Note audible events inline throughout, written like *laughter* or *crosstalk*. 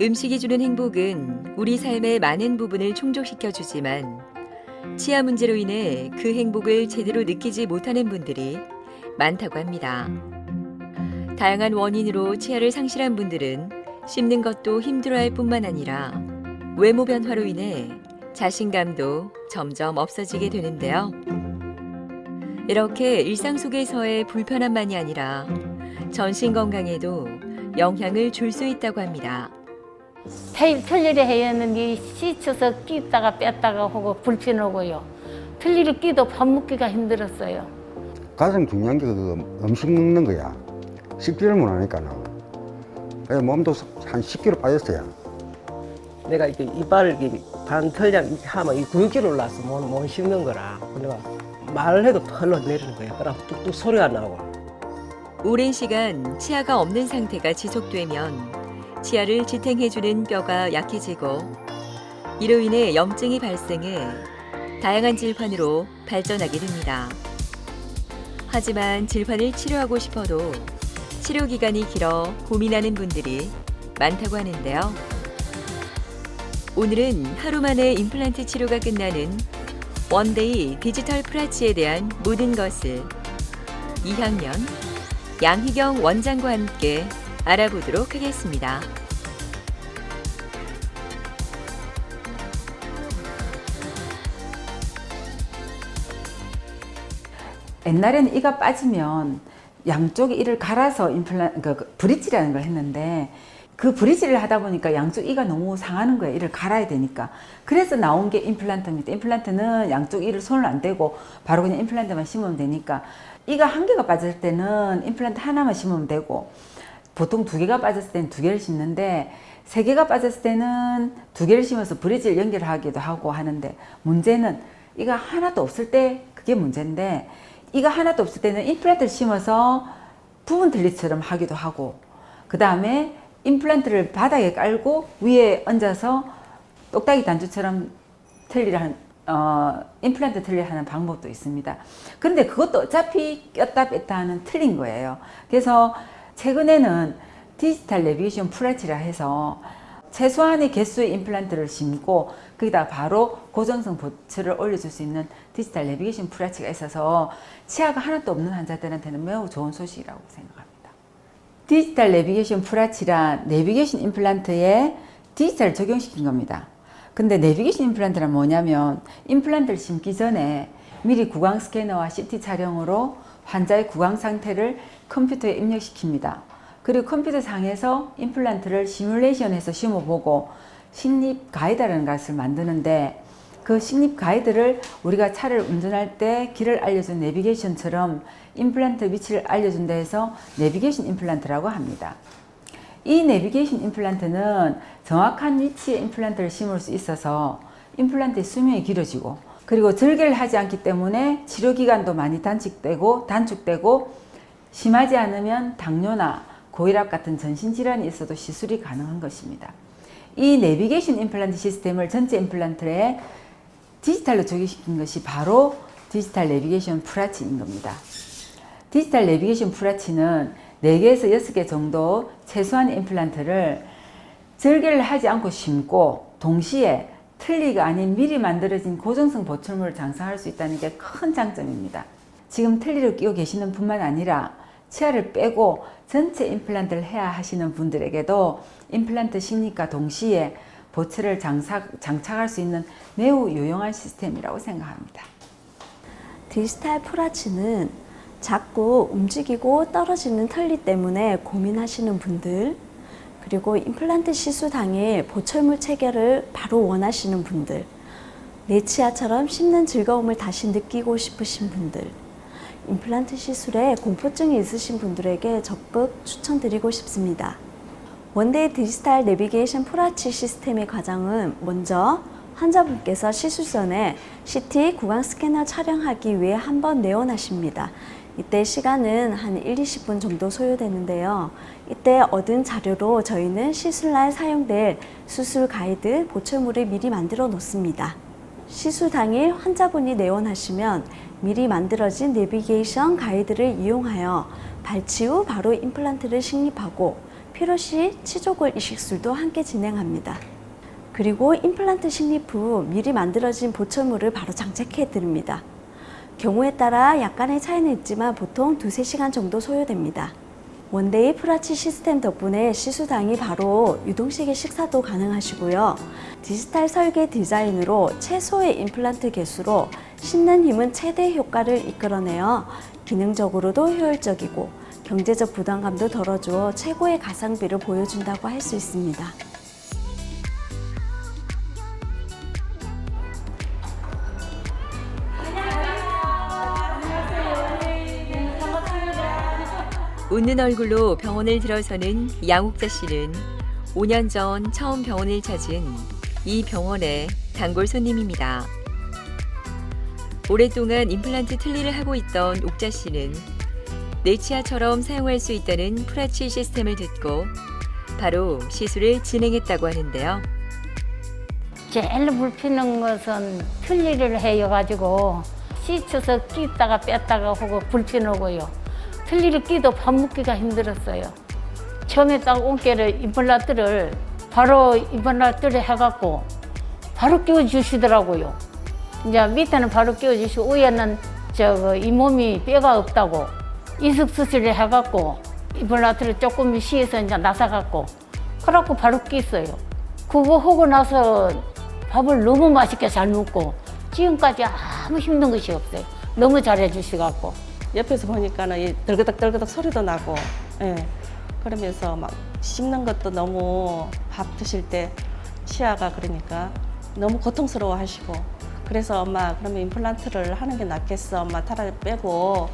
음식이 주는 행복은 우리 삶의 많은 부분을 충족시켜 주지만 치아 문제로 인해 그 행복을 제대로 느끼지 못하는 분들이 많다고 합니다. 다양한 원인으로 치아를 상실한 분들은 씹는 것도 힘들어할 뿐만 아니라 외모 변화로 인해 자신감도 점점 없어지게 되는데요. 이렇게 일상 속에서의 불편함만이 아니라 전신 건강에도 영향을 줄 수 있다고 합니다. 태- 틀니를 해야 하는데 씻어서 끼다가 뺐다가 하고 불편하고요. 틀니를 끼도 밥 먹기가 힘들었어요. 가장 중요한 게 그 음식 먹는 거야. 씹지를 못 하니까는. 그래서 몸도 한 10kg 빠졌어요. 내가 이렇게 이빨을 이렇게 반 털량 이렇게 하면 이 근육질 올라서 못, 못 씹는 거라. 내가 말을 해도 털로 내리는 거야. 그럼 뚝뚝 소리가 나고. 오랜 시간 치아가 없는 상태가 지속되면 치아를 지탱해주는 뼈가 약해지고 이로 인해 염증이 발생해 다양한 질환으로 발전하게 됩니다. 하지만 질환을 치료하고 싶어도 치료 기간이 길어 고민하는 분들이 많다고 하는데요. 오늘은 하루 만에 임플란트 치료가 끝나는 원데이 디지털 프라치에 대한 모든 것을 2학년 양희경 원장과 함께 알아보도록 하겠습니다. 옛날에는 이가 빠지면 양쪽 이를 갈아서 임플란 그, 그 브릿지라는 걸 했는데 그 브릿지를 하다 보니까 양쪽 이가 너무 상하는 거예요. 이를 갈아야 되니까. 그래서 나온 게 임플란트입니다. 임플란트는 양쪽 이를 손을 안 대고 바로 그냥 임플란트만 심으면 되니까 이가 한 개가 빠질 때는 임플란트 하나만 심으면 되고 보통 두 개가 빠졌을 때는 두 개를 심는데 세 개가 빠졌을 때는 두 개를 심어서 브릿지를 연결하기도 하고 하는데 문제는 이가 하나도 없을 때 그게 문제인데 이가 하나도 없을 때는 임플란트를 심어서 부분 틀니처럼 하기도 하고 그 다음에 임플란트를 바닥에 깔고 위에 얹어서 똑딱이 단추처럼 틀리를 하는 어, 임플란트 틀리를 하는 방법도 있습니다. 그런데 그것도 어차피 꼈다 뺐다 하는 틀린 거예요. 그래서 최근에는 디지털 내비게이션 프라치라 해서 최소한의 개수의 임플란트를 심고 거기다 바로 고정성 보츠를 올려줄 수 있는 디지털 내비게이션 프라치가 있어서 치아가 하나도 없는 환자들한테는 매우 좋은 소식이라고 생각합니다. 디지털 내비게이션 프라치란 내비게이션 임플란트에 디지털 적용시킨 겁니다. 근데 내비게이션 임플란트란 뭐냐면 임플란트를 심기 전에 미리 구강 스캐너와 CT 촬영으로 환자의 구강 상태를 컴퓨터에 입력시킵니다. 그리고 컴퓨터 상에서 임플란트를 시뮬레이션해서 심어보고 식립 가이드라는 것을 만드는데 그 식립 가이드를 우리가 차를 운전할 때 길을 알려준 내비게이션처럼 임플란트 위치를 알려준다 해서 내비게이션 임플란트라고 합니다. 이 내비게이션 임플란트는 정확한 위치에 임플란트를 심을 수 있어서 임플란트의 수명이 길어지고 그리고 절개를 하지 않기 때문에 치료 기간도 많이 단축되고 단축되고 심하지 않으면 당뇨나 고혈압 같은 전신 질환이 있어도 시술이 가능한 것입니다. 이 내비게이션 임플란트 시스템을 전체 임플란트에 디지털로 적용시킨 것이 바로 디지털 내비게이션 프라치인 겁니다. 디지털 내비게이션 프라치는 4개에서 6개 정도 최소한 임플란트를 절개를 하지 않고 심고 동시에 틀니가 아닌 미리 만들어진 고정성 보철물을 장착할 수 있다는 게 큰 장점입니다. 지금 틀니를 끼고 계시는 분만 아니라 치아를 빼고 전체 임플란트를 해야 하시는 분들에게도 임플란트 심리과 동시에 보철을 장착, 장착할 수 있는 매우 유용한 시스템이라고 생각합니다. 디지털 프라치는 자꾸 움직이고 떨어지는 털리 때문에 고민하시는 분들, 그리고 임플란트 시술 당일 보철물 체결을 바로 원하시는 분들, 내 치아처럼 씹는 즐거움을 다시 느끼고 싶으신 분들, 임플란트 시술에 공포증이 있으신 분들에게 적극 추천드리고 싶습니다. 원데이 디지털 내비게이션 프라치 시스템의 과정은 먼저 환자분께서 시술 전에 CT 구강 스캐너 촬영하기 위해 한 번 내원하십니다. 이때 시간은 한 1, 20분 정도 소요되는데요. 이때 얻은 자료로 저희는 시술날 사용될 수술 가이드, 보철물을 미리 만들어 놓습니다. 시술 당일 환자분이 내원하시면 미리 만들어진 내비게이션 가이드를 이용하여 발치 후 바로 임플란트를 식립하고 필요시 치조골 이식술도 함께 진행합니다. 그리고 임플란트 식립 후 미리 만들어진 보철물을 바로 장착해 드립니다. 경우에 따라 약간의 차이는 있지만 보통 두세 시간 정도 소요됩니다. 원데이 프라치 시스템 덕분에 시수당이 바로 유동식의 식사도 가능하시고요. 디지털 설계 디자인으로 최소의 임플란트 개수로 씹는 힘은 최대 효과를 이끌어내어 기능적으로도 효율적이고 경제적 부담감도 덜어주어 최고의 가성비를 보여준다고 할 수 있습니다. 웃는 얼굴로 병원을 들어서는 양옥자 씨는 5년 전 처음 병원을 찾은 이 병원의 단골 손님입니다. 오랫동안 임플란트 틀니를 하고 있던 옥자 씨는 내 치아처럼 사용할 수 있다는 프라치 시스템을 듣고 바로 시술을 진행했다고 하는데요. 제일 불피는 것은 틀니를 해여가지고 씻어서 끼다가 뺐다가 하고 불편하고요. 틀니를 끼도 밥 먹기가 힘들었어요. 처음에 딱 온게를 임플란트를 바로 임플란트를 해갖고 바로 끼워주시더라고요. 이제 밑에는 바로 끼워주시고 위에는 저거 잇몸이 뼈가 없다고 이식 수술을 해갖고 임플란트를 조금 시에서 이제 나사갖고 그래갖고 바로 끼었어요. 그거 하고 나서 밥을 너무 맛있게 잘 먹고 지금까지 아무 힘든 것이 없어요. 너무 잘해 주시갖고. 옆에서 보니까는 이 덜그덕 덜그덕 소리도 나고, 예. 그러면서 막 씹는 것도 너무 밥 드실 때 치아가 그러니까 너무 고통스러워 하시고. 그래서 엄마 그러면 임플란트를 하는 게 낫겠어. 엄마 타라 빼고,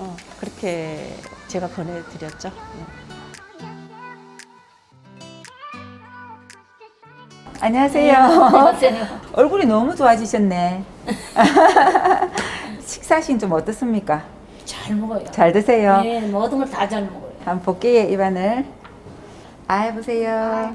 어, 그렇게 제가 권해드렸죠. 예. 안녕하세요. *laughs* 얼굴이 너무 좋아지셨네. *laughs* 식사신 좀 어떻습니까? 잘 먹어요. 잘 드세요. 네, 모든 걸 다 잘 먹어요. 한번 볼게요, 입안을. 아, 해보세요.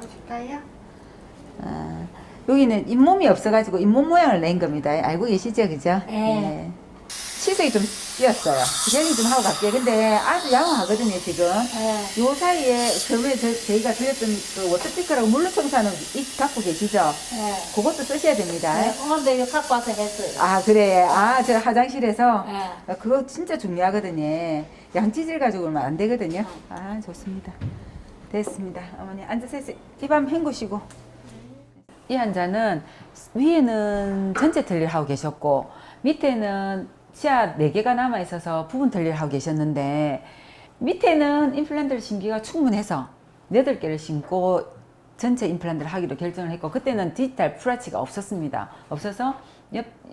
아, 여기는 잇몸이 없어가지고 잇몸 모양을 낸 겁니다. 알고 계시죠, 그죠? 네. 시술이 좀 뛰었어요. 정리 좀 하고 갈게요. 근데 아주 양호하거든요, 지금. 네. 요 사이에 처음에 저, 저희가 드렸던 그 워터피커라고 물로 청소하는 이 갖고 계시죠? 네. 그것도 쓰셔야 됩니다. 네, 오늘도 이거 갖고 와서 했어요. 아, 그래. 아, 저 화장실에서. 네. 아, 그거 진짜 중요하거든요. 양치질 가지고 오면 안 되거든요. 아, 좋습니다. 됐습니다. 어머니 앉으세요. 입 한번 헹구시고. 이 환자는 위에는 전체 틀니를 하고 계셨고 밑에는 치아 4개가 남아 있어서 부분 틀니를 하고 계셨는데 밑에는 임플란트를 심기가 충분해서 8개를 심고 전체 임플란트를 하기로 결정을 했고 그때는 디지털 프라치가 없었습니다. 없어서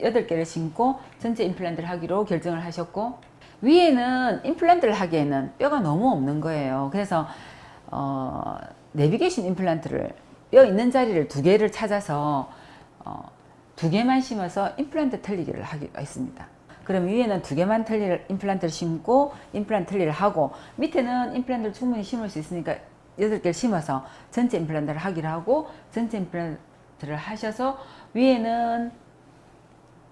8개를 심고 전체 임플란트를 하기로 결정을 하셨고 위에는 임플란트를 하기에는 뼈가 너무 없는 거예요. 그래서 어, 내비게이션 임플란트를 뼈 있는 자리를 두 개를 찾아서 어, 두 개만 심어서 임플란트 틀리기를 하기로 했습니다. 그럼 위에는 두 개만 틀리를 임플란트를 심고 임플란트 틀리를 하고 밑에는 임플란트를 충분히 심을 수 있으니까 여덟 개를 심어서 전체 임플란트를 하기로 하고 전체 임플란트를 하셔서 위에는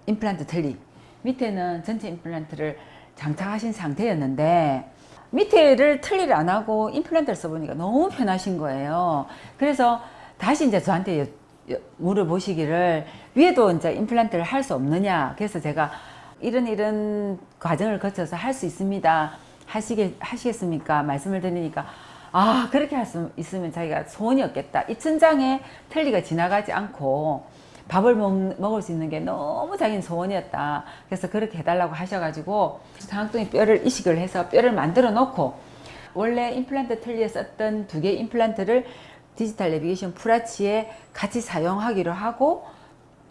임플란트 틀리 밑에는 전체 임플란트를 장착하신 상태였는데 밑에를 틀리를 안 하고 임플란트를 써보니까 너무 편하신 거예요. 그래서 다시 이제 저한테 물어보시기를 위에도 이제 임플란트를 할 수 없느냐. 그래서 제가 이런 이런 과정을 거쳐서 할 수 있습니다. 하시게 하시겠습니까? 말씀을 드리니까 아 그렇게 할 수 있으면 자기가 소원이 없겠다. 이 천장에 틀리가 지나가지 않고 밥을 먹, 먹을 수 있는 게 너무 자기는 소원이었다. 그래서 그렇게 해달라고 하셔가지고 상악동에 뼈를 이식을 해서 뼈를 만들어 놓고 원래 임플란트 틀리에 썼던 두 개 임플란트를 디지털 내비게이션 프라치에 같이 사용하기로 하고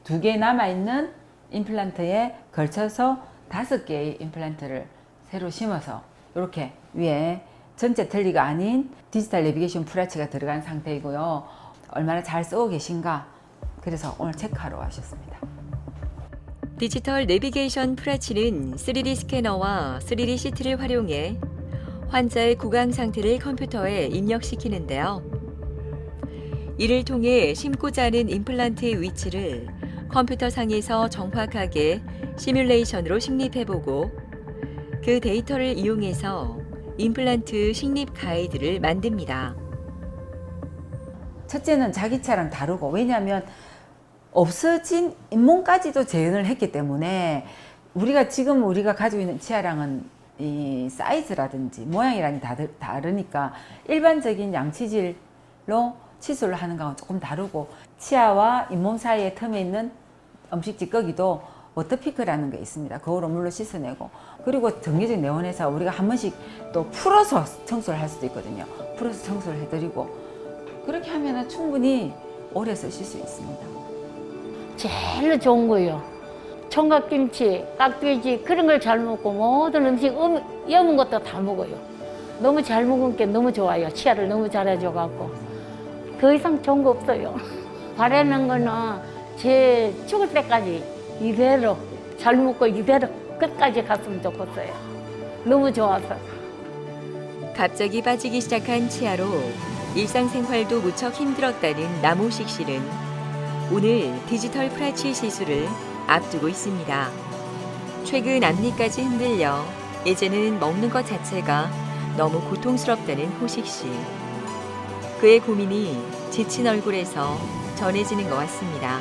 두 개 남아있는 임플란트에 걸쳐서 다섯 개의 임플란트를 새로 심어서 이렇게 위에 전체 틀리가 아닌 디지털 내비게이션 프라치가 들어간 상태이고요. 얼마나 잘 쓰고 계신가 그래서 오늘 체크하러 와셨습니다. 디지털 내비게이션 프라치는 3D 스캐너와 3D 시트를 활용해 환자의 구강 상태를 컴퓨터에 입력시키는데요. 이를 통해 심고자 하는 임플란트의 위치를 컴퓨터 상에서 정확하게 시뮬레이션으로 식립해보고 그 데이터를 이용해서 임플란트 식립 가이드를 만듭니다. 첫째는 자기 차랑 다르고 왜냐하면 없어진 잇몸까지도 재현을 했기 때문에 우리가 지금 우리가 가지고 있는 치아랑은 이 사이즈라든지 모양이랑이 다 다르니까 일반적인 양치질로 치수를 하는 거하고 조금 다르고 치아와 잇몸 사이의 틈에 있는 음식 찌꺼기도 워터피크라는 게 있습니다. 거울로 물로 씻어내고 그리고 정기적 내원에서 우리가 한 번씩 또 풀어서 청소를 할 수도 있거든요. 풀어서 청소를 해드리고 그렇게 하면 충분히 오래 쓰실 수 있습니다. 제일 좋은 거예요. 청각김치, 깍돼지 그런 걸 잘 먹고 모든 음식 음, 여문 것도 다 먹어요. 너무 잘 먹은 게 너무 좋아요. 치아를 너무 잘해줘 갖고 더 이상 좋은 거 없어요. *laughs* 바라는 거는 제 죽을 때까지 이대로 잘 먹고 이대로 끝까지 갔으면 좋겠어요. 너무 좋아서. 갑자기 빠지기 시작한 치아로 일상생활도 무척 힘들었다는 남호식 씨는 오늘 디지털 프라치 시술을 앞두고 있습니다. 최근 앞니까지 흔들려 이제는 먹는 것 자체가 너무 고통스럽다는 호식 씨. 그의 고민이 지친 얼굴에서 전해지는 것 같습니다.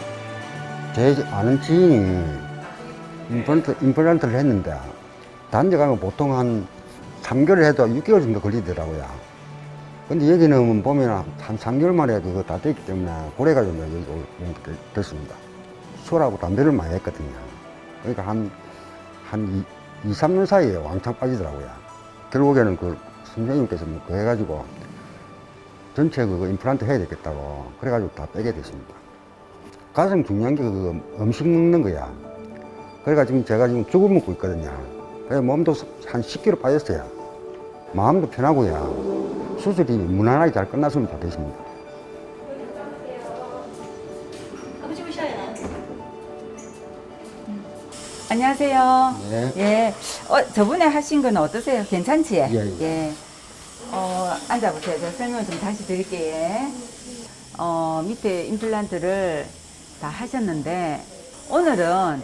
제 아는 지인이 임플란트, 임플란트를 했는데 단지 가면 보통 한 3개월 해도 6개월 정도 걸리더라고요. 근데 여기는 보면 한 3개월 만에 그거 다 됐기 때문에 고래가 좀 여기 됐습니다. 술하고 담배를 많이 했거든요. 그러니까 한, 한 2, 2 3년 사이에 왕창 빠지더라고요. 결국에는 그 선생님께서 뭐 그 해가지고 전체 그거 임플란트 해야 되겠다고 그래가지고 다 빼게 됐습니다. 가장 중요한 게 그 음식 먹는 거야. 그래가 지금 제가 지금 죽을 먹고 있거든요. 그래서 몸도 한 10kg 빠졌어요. 마음도 편하고요. 수술이 무난하게 잘 끝났으면 좋겠습니다. 안녕하세요. 네. 예. 어, 저번에 하신 건 어떠세요? 괜찮지? 예, 예. 어, 앉아보세요. 제가 설명 좀 다시 드릴게요. 예. 어, 밑에 임플란트를 다 하셨는데, 오늘은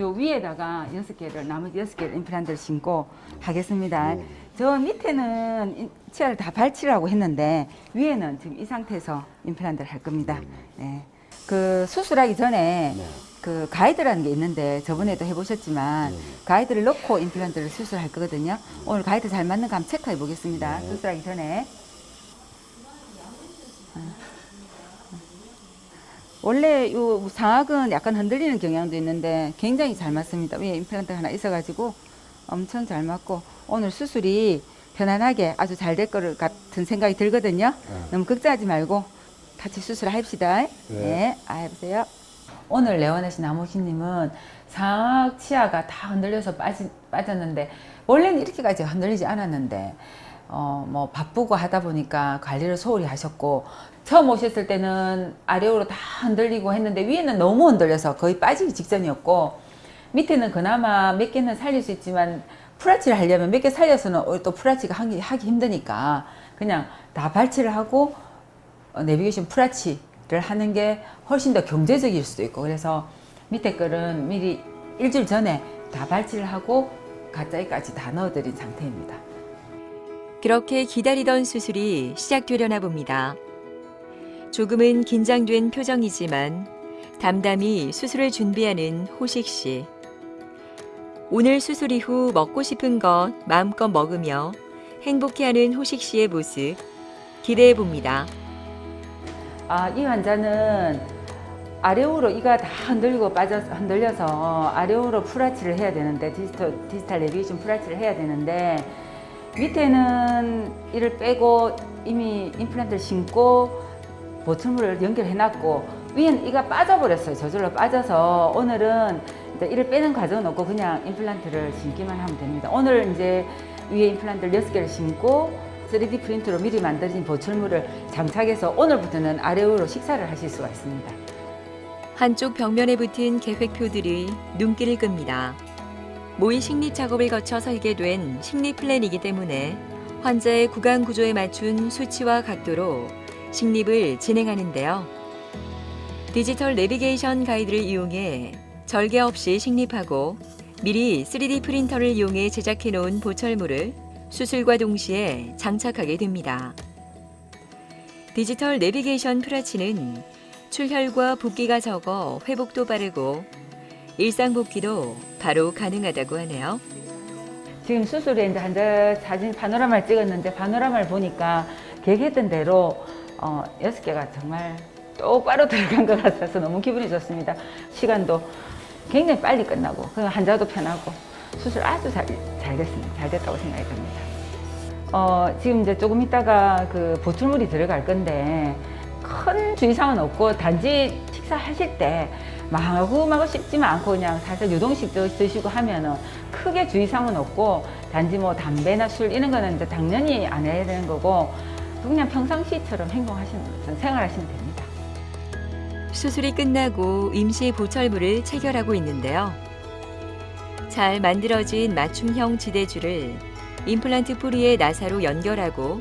요 위에다가 여섯 개를, 나머지 여섯 개를 임플란트를 심고 하겠습니다. 네. 저 밑에는 인- 치아를 다 발치라고 했는데, 위에는 지금 이 상태에서 임플란트를 할 겁니다. 네. 그 수술하기 전에 네. 그 가이드라는 게 있는데 저번에도 해보셨지만 네. 가이드를 넣고 임플란트를 수술할 거거든요. 오늘 가이드 잘 맞는 거 한번 체크해 보겠습니다. 수술하기 전에. 어. 원래 요 상악은 약간 흔들리는 경향도 있는데 굉장히 잘 맞습니다. 위에 임플란트 하나 있어가지고 엄청 잘 맞고 오늘 수술이 편안하게 아주 잘 될 거를 같은 생각이 들거든요. 너무 걱정하지 말고 같이 수술합시다. 네, 아 해보세요. 오늘 레원하신 나무시님은 상악 치아가 다 흔들려서 빠지, 빠졌는데 원래는 이렇게까지 흔들리지 않았는데 어 뭐 바쁘고 하다 보니까 관리를 소홀히 하셨고 처음 오셨을 때는 아래로 다 흔들리고 했는데 위에는 너무 흔들려서 거의 빠지기 직전이었고 밑에는 그나마 몇 개는 살릴 수 있지만 프라치를 하려면 몇 개 살려서는 또 프라치가 하기, 하기 힘드니까 그냥 다 발치를 하고 어, 내비게이션 프라치 를 하는 게 훨씬 더 경제적일 수도 있고 그래서 밑에 거는 미리 일주일 전에 다 발치를 하고 가짜이까지 다 넣어드린 상태입니다. 그렇게 기다리던 수술이 시작되려나 봅니다. 조금은 긴장된 표정이지만 담담히 수술을 준비하는 호식 씨. 오늘 수술 이후 먹고 싶은 것 마음껏 먹으며 행복해하는 호식 씨의 모습 기대해 봅니다. 아, 이 환자는 아래오로 이가 다 흔들리고 빠져 흔들려서 아래오로 프라치를 해야 되는데 디지털 디지털 내비게이션 프라치를 해야 되는데 밑에는 이를 빼고 이미 임플란트를 심고 보철물을 연결해 놨고 위에는 이가 빠져버렸어요. 저절로 빠져서 오늘은 이를 빼는 과정은 없고 그냥 임플란트를 심기만 하면 됩니다. 오늘 이제 위에 임플란트를 여섯 개를 심고 3D 프린터로 미리 만들어진 보철물을 장착해서 오늘부터는 아래오로 식사를 하실 수가 있습니다. 한쪽 벽면에 붙은 계획표들이 눈길을 끕니다. 모의 식립 작업을 거쳐 설계된 식립 플랜이기 때문에 환자의 구강 구조에 맞춘 수치와 각도로 식립을 진행하는데요. 디지털 내비게이션 가이드를 이용해 절개 없이 식립하고 미리 3D 프린터를 이용해 제작해 놓은 보철물을 수술과 동시에 장착하게 됩니다. 디지털 내비게이션 프라치는 출혈과 붓기가 적어 회복도 빠르고 일상 복귀도 바로 가능하다고 하네요. 지금 수술에 이제 환자 사진 파노라마를 찍었는데 파노라마를 보니까 계획했던 대로 어, 여섯 개가 정말 똑바로 *laughs* 들어간 것 같아서 너무 기분이 좋습니다. 시간도 굉장히 빨리 끝나고 그 환자도 편하고 수술 아주 잘, 잘 됐습니다. 잘 됐다고 생각이 듭니다. 어, 지금 이제 조금 있다가 그 보출물이 들어갈 건데 큰 주의사항은 없고 단지 식사하실 때 마구마구 씹지만 않고 그냥 살짝 유동식 드시고 하면은 크게 주의사항은 없고 단지 뭐 담배나 술 이런 거는 이제 당연히 안 해야 되는 거고 그냥 평상시처럼 행동하시는 생활하시면 됩니다. 수술이 끝나고 임시 보철물을 체결하고 있는데요. 잘 만들어진 맞춤형 지대줄을 임플란트 뿌리에 나사로 연결하고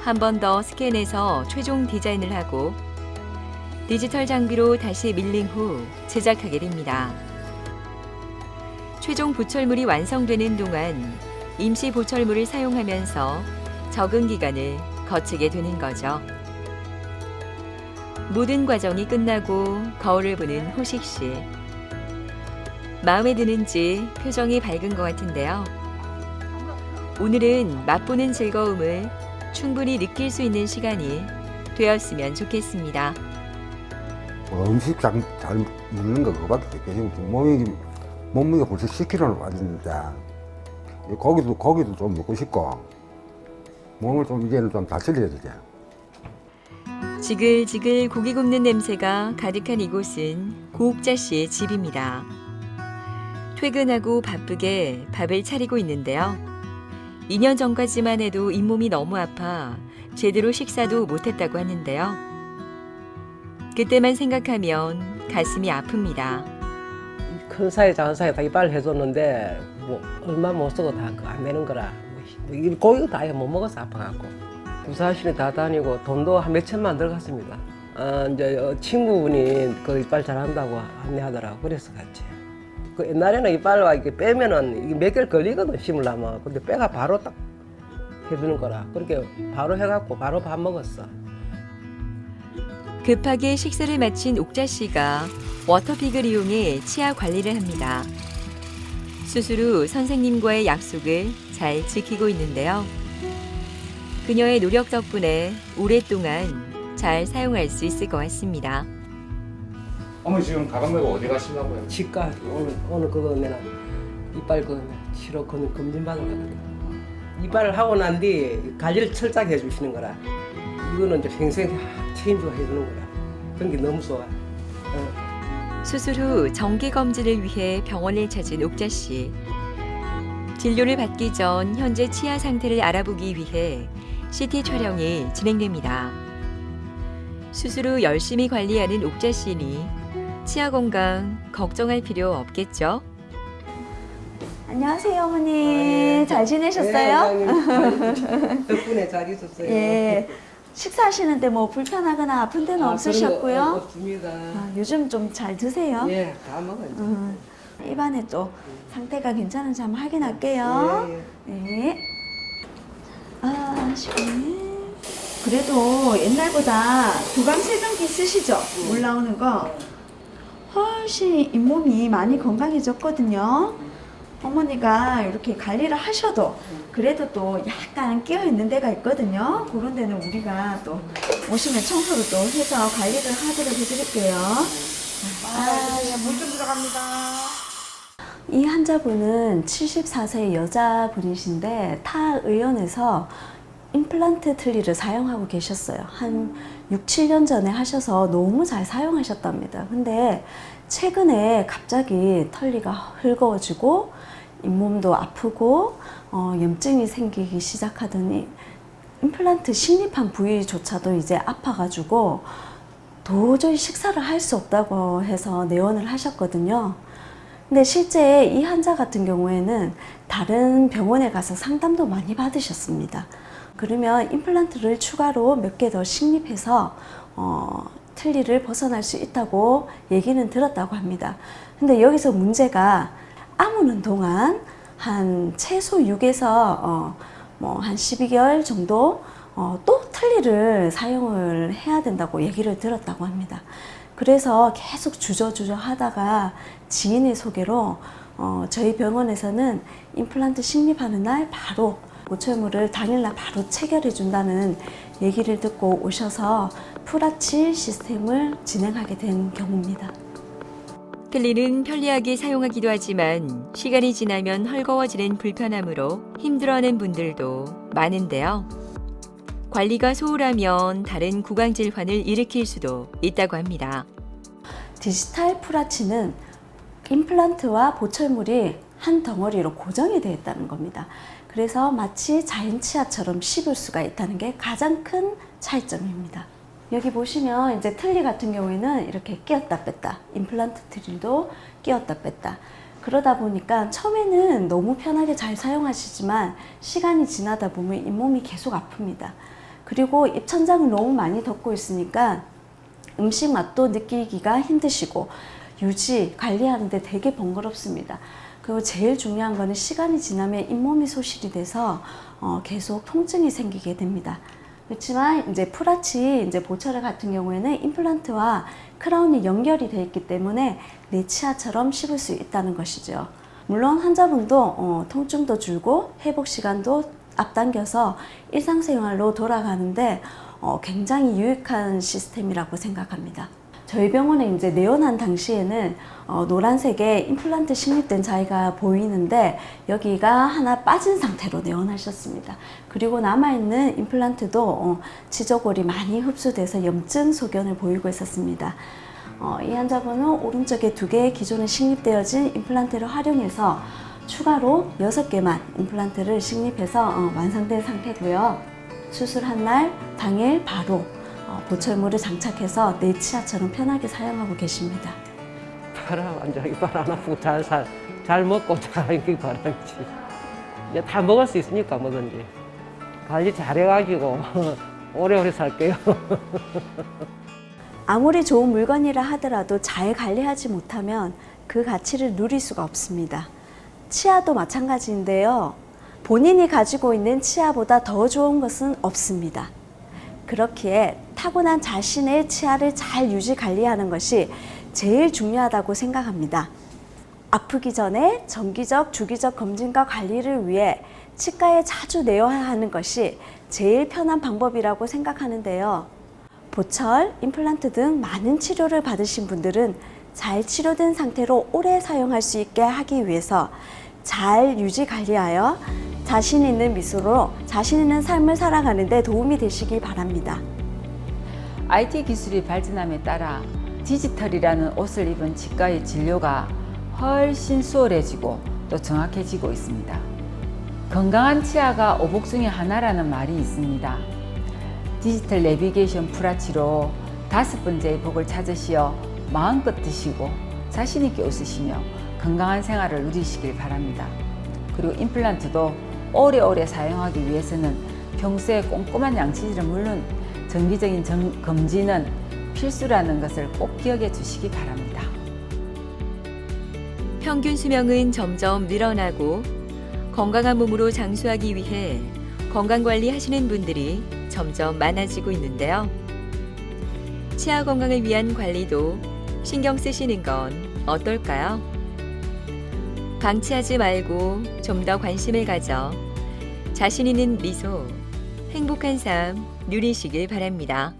한 번 더 스캔해서 최종 디자인을 하고 디지털 장비로 다시 밀링 후 제작하게 됩니다. 최종 보철물이 완성되는 동안 임시 보철물을 사용하면서 적응 기간을 거치게 되는 거죠. 모든 과정이 끝나고 거울을 보는 호식 씨. 마음에 드는지 표정이 밝은 것 같은데요. 오늘은 맛보는 즐거움을 충분히 느낄 수 있는 시간이 되었으면 좋겠습니다. 뭐 음식 잘, 잘 먹는 거 그거밖에 없겠지. 몸이, 몸무게가 벌써 10kg를 빠졌는데, 이 고기도, 고기도 좀 먹고 싶고, 몸을 좀 이제는 좀 다스려야 되지. 지글지글 고기 굽는 냄새가 가득한 이곳은 고옥자 씨의 집입니다. 퇴근하고 바쁘게 밥을 차리고 있는데요. 2년 전까지만 해도 잇몸이 너무 아파 제대로 식사도 못했다고 하는데요. 그때만 생각하면 가슴이 아픕니다. 큰 사이 작은 사이 다 이빨 해줬는데 뭐 얼마 못 쓰고 다 안 되는 거라 고기도 다 못 먹어서 아파갖고 부사실에 다 다니고 돈도 한 몇 천만 들어갔습니다. 아, 이제 어, 친구분이 그 이빨 잘한다고 안내하더라고 그래서 갔지. 그 옛날에는 이빨 이렇게 빼면은 이게 몇 개월 걸리거든 심으려면 근데 빼가 바로 딱 해주는 거라 그렇게 바로 해갖고 바로 밥 먹었어. 급하게 식사를 마친 옥자 씨가 워터픽을 이용해 치아 관리를 합니다. 수술 후 선생님과의 약속을 잘 지키고 있는데요. 그녀의 노력 덕분에 오랫동안 잘 사용할 수 있을 것 같습니다. 어머니 지금 가방 메고 어디 가시려고요? 치과 오늘 오늘 그거 내가 이빨 그 치료 그 검진 받으러 가거든. 이빨을 하고 난 뒤 관리를 철저하게 해주시는 거라. 이거는 이제 평생 책임지고 해주는 거라. 그런 게 너무 좋아. 어. 수술 후 정기 검진을 위해 병원을 찾은 옥자 씨. 진료를 받기 전 현재 치아 상태를 알아보기 위해 CT 촬영이 진행됩니다. 수술 후 열심히 관리하는 옥자 씨니 치아 건강 걱정할 필요 없겠죠? 안녕하세요, 어머니. 예, 잘 지내셨어요? 네, 잘- *laughs* 덕분에 잘 있었어요. 예. 식사하시는데 뭐 불편하거나 아픈 데는 아, 없으셨고요. 거 없습니다. 아, 요즘 좀 잘 드세요. 예, 다 먹어요. 음, 입안에 또 상태가 괜찮은지 한번 확인할게요. 예, 예. 네. 아, 시원해. 그래도 옛날보다 두강 세정기 쓰시죠? 올라오는 거. 훨씬 잇몸이 많이 건강해졌거든요. 어머니가 이렇게 관리를 하셔도 그래도 또 약간 끼어 있는 데가 있거든요. 그런 데는 우리가 또 오시면 청소를 또 해서 관리를 하도록 해드릴게요. 아, 물좀 들어갑니다. 이 환자분은 74세 여자분이신데 타 의원에서 임플란트 틀니를 사용하고 계셨어요. 한 6, 7년 전에 하셔서 너무 잘 사용하셨답니다. 근데 최근에 갑자기 털리가 흙어지고 잇몸도 아프고 어, 염증이 생기기 시작하더니 임플란트 식립한 부위조차도 이제 아파가지고 도저히 식사를 할 수 없다고 해서 내원을 하셨거든요. 근데 실제 이 환자 같은 경우에는 다른 병원에 가서 상담도 많이 받으셨습니다. 그러면 임플란트를 추가로 몇 개 더 식립해서 어, 틀니를 벗어날 수 있다고 얘기는 들었다고 합니다. 근데 여기서 문제가 아무는 동안 한 최소 6에서 어, 뭐한 12개월 정도 어, 또 틀니를 사용을 해야 된다고 얘기를 들었다고 합니다. 그래서 계속 주저주저 하다가 지인의 소개로 어, 저희 병원에서는 임플란트 식립하는 날 바로 고철물을 당일날 바로 체결해 준다는 얘기를 듣고 오셔서 프라치 시스템을 진행하게 된 경우입니다. 틀니는 편리하게 사용하기도 하지만 시간이 지나면 헐거워지는 불편함으로 힘들어하는 분들도 많은데요. 관리가 소홀하면 다른 구강 질환을 일으킬 수도 있다고 합니다. 디지털 프라치는 임플란트와 보철물이 한 덩어리로 고정이 되어 있다는 겁니다. 그래서 마치 자연 치아처럼 씹을 수가 있다는 게 가장 큰 차이점입니다. 여기 보시면 이제 틀니 같은 경우에는 이렇게 끼었다 뺐다, 임플란트 틀니도 끼었다 뺐다. 그러다 보니까 처음에는 너무 편하게 잘 사용하시지만 시간이 지나다 보면 잇몸이 계속 아픕니다. 그리고 입천장을 너무 많이 덮고 있으니까 음식 맛도 느끼기가 힘드시고 유지 관리하는데 되게 번거롭습니다. 그리고 제일 중요한 거는 시간이 지나면 잇몸이 소실이 돼서 어, 계속 통증이 생기게 됩니다. 그렇지만 이제 프라치 이제 보철 같은 경우에는 임플란트와 크라운이 연결이 되어 있기 때문에 내 치아처럼 씹을 수 있다는 것이죠. 물론 환자분도 어, 통증도 줄고 회복 시간도 앞당겨서 일상생활로 돌아가는데 어, 굉장히 유익한 시스템이라고 생각합니다. 저희 병원에 이제 내원한 당시에는 어, 노란색의 임플란트 식립된 자위가 보이는데 여기가 하나 빠진 상태로 내원하셨습니다. 그리고 남아있는 임플란트도 어, 치조골이 많이 흡수돼서 염증 소견을 보이고 있었습니다. 어, 이 환자분은 오른쪽에 두 개의 기존에 식립되어진 임플란트를 활용해서 추가로 여섯 개만 임플란트를 식립해서 어, 완성된 상태고요. 수술한 날 당일 바로 어, 보철물을 장착해서 내 치아처럼 편하게 사용하고 계십니다. 팔아 완전히 팔안 아프고 잘, 살, 잘 먹고 잘 하기 바람이지. 이제 다 먹을 수 있으니까 뭐든지. 관리 잘해가지고 *laughs* 오래오래 살게요. *laughs* 아무리 좋은 물건이라 하더라도 잘 관리하지 못하면 그 가치를 누릴 수가 없습니다. 치아도 마찬가지인데요. 본인이 가지고 있는 치아보다 더 좋은 것은 없습니다. 그렇기에 타고난 자신의 치아를 잘 유지 관리하는 것이 제일 중요하다고 생각합니다. 아프기 전에 정기적, 주기적 검진과 관리를 위해 치과에 자주 내어야 하는 것이 제일 편한 방법이라고 생각하는데요. 보철, 임플란트 등 많은 치료를 받으신 분들은 잘 치료된 상태로 오래 사용할 수 있게 하기 위해서 잘 유지 관리하여 자신 있는 미소로 자신 있는 삶을 살아가는 데 도움이 되시기 바랍니다. IT 기술이 발전함에 따라 디지털이라는 옷을 입은 치과의 진료가 훨씬 수월해지고 또 정확해지고 있습니다. 건강한 치아가 오복 중의 하나라는 말이 있습니다. 디지털 내비게이션 프라치로 다섯 번째의 복을 찾으시어 마음껏 드시고 자신있게 웃으시며 건강한 생활을 누리시길 바랍니다. 그리고 임플란트도 오래오래 사용하기 위해서는 평소에 꼼꼼한 양치질은 물론 정기적인 정- 검진은 필수라는 것을 꼭 기억해 주시기 바랍니다. 평균 수명은 점점 늘어나고 건강한 몸으로 장수하기 위해 건강 관리 하시는 분들이 점점 많아지고 있는데요. 치아 건강을 위한 관리도 신경 쓰시는 건 어떨까요? 방치하지 말고 좀 더 관심을 가져 자신 있는 미소, 행복한 삶 누리시길 바랍니다.